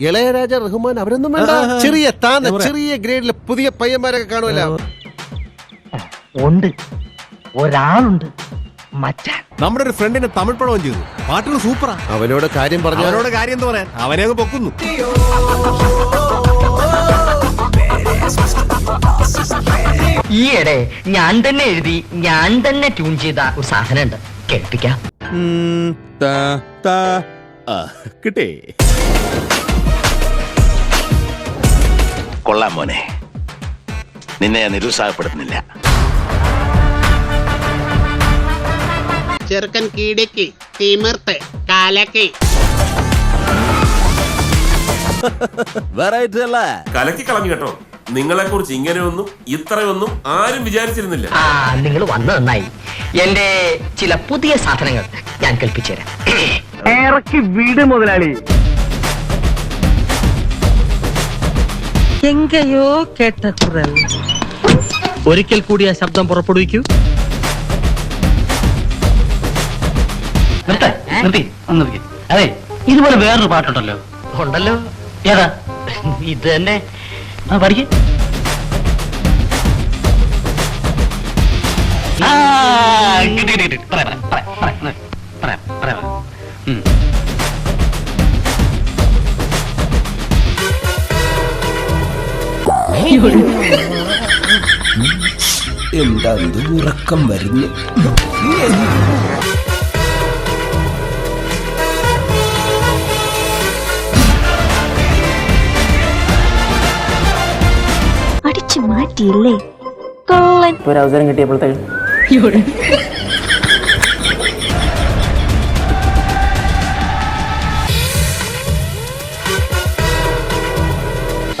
ഇളയരാജ റഹ്മാൻ അവരൊന്നും വേണ്ട. ചെറിയ താന്ന ചെറിയ ഗ്രേഡിലെ പുതിയ പയ്യന്മാരൊക്കെ കാണുമല്ലോ. ഉണ്ട്. ഒരാളുണ്ട്. മച്ചാൻ. നമ്മുടെ ഒരു ഫ്രണ്ടിനെ തമിഴ് പടവും ചെയ്തു. പാട്ടുകൾ സൂപ്പറാ അവനോട് കാര്യം പറഞ്ഞു അവനോട് കാര്യം എന്താ പറയാൻ. അവനെ അങ്ങ് പൊക്കുന്നു. ഈയിടെ ഞാൻ തന്നെ എഴുതി ഞാൻ തന്നെ ട്യൂൺ ചെയ്ത ഒരു സാധനം ഉണ്ട് കേൾപ്പിക്കാം താ, താ. ആ, കിട്ടേ. കൊള്ളാം മോനെ. നിന്നെ ഞാൻ നിരുത്സാഹപ്പെടുത്തുന്നില്ല. ചെറുക്കൻ കീടക്ക് തിമിർത്ത് കാലക്ക്. വെറൈറ്റി അല്ലേ? കലക്കി കളഞ്ഞു കേട്ടോ. നിങ്ങളെ കുറിച്ച് ഇങ്ങനെയൊന്നും ഇത്രയൊന്നും ആരും വിചാരിച്ചിരുന്നില്ല. ആ നിങ്ങൾ വന്നു നന്നായി. എന്റെ ചില പുതിയ സാധനങ്ങൾ ഞാൻ കൽപ്പിച്ചു തരാം ഇറക്കി വീട് മുതലാളി. എങ്കയോ കേട്ട കുറൽ ഒരിക്കൽ കൂടി ആ ശബ്ദം പുറപ്പെടുവിക്കൂ. നിർത്ത നിർത്തി ഒന്ന് നിർത്തി. അതെ ഇതുപോലെ വേറൊരു പാട്ടുണ്ടല്ലോ. ഉണ്ടല്ലോ. ഏതാ? ഇത് തന്നെ. ആ പഠിക്ക് കിട്ടി, കിട്ടി, കിട്ടി. പറയാം, പറയാം, പറയാം, പറയാം, പറയാം, എന്താ ഉറക്കം വരുന്നു? അടിച്ചു മാറ്റിയില്ലേ? കള്ളൻ. ഒരു അവസരം കിട്ടിയപ്പോഴത്തേക്ക്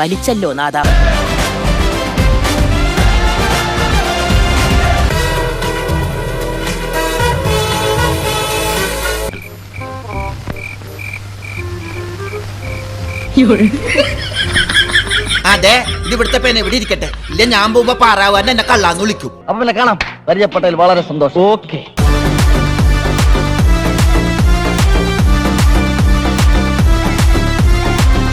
വലിച്ചല്ലോ നാദാ. അതെ ഇത് ഇവിടുത്തെ പേന ഇവിടെ ഇരിക്കട്ടെ. ഇല്ല ഞാൻ പോകുമ്പോ പാറാവാൻ എന്നെ കള്ളാന്ന് വിളിക്കും. അപ്പൊ പിന്നെ കാണാം. പരിചയപ്പെട്ടതിൽ വളരെ സന്തോഷം. ഓക്കെ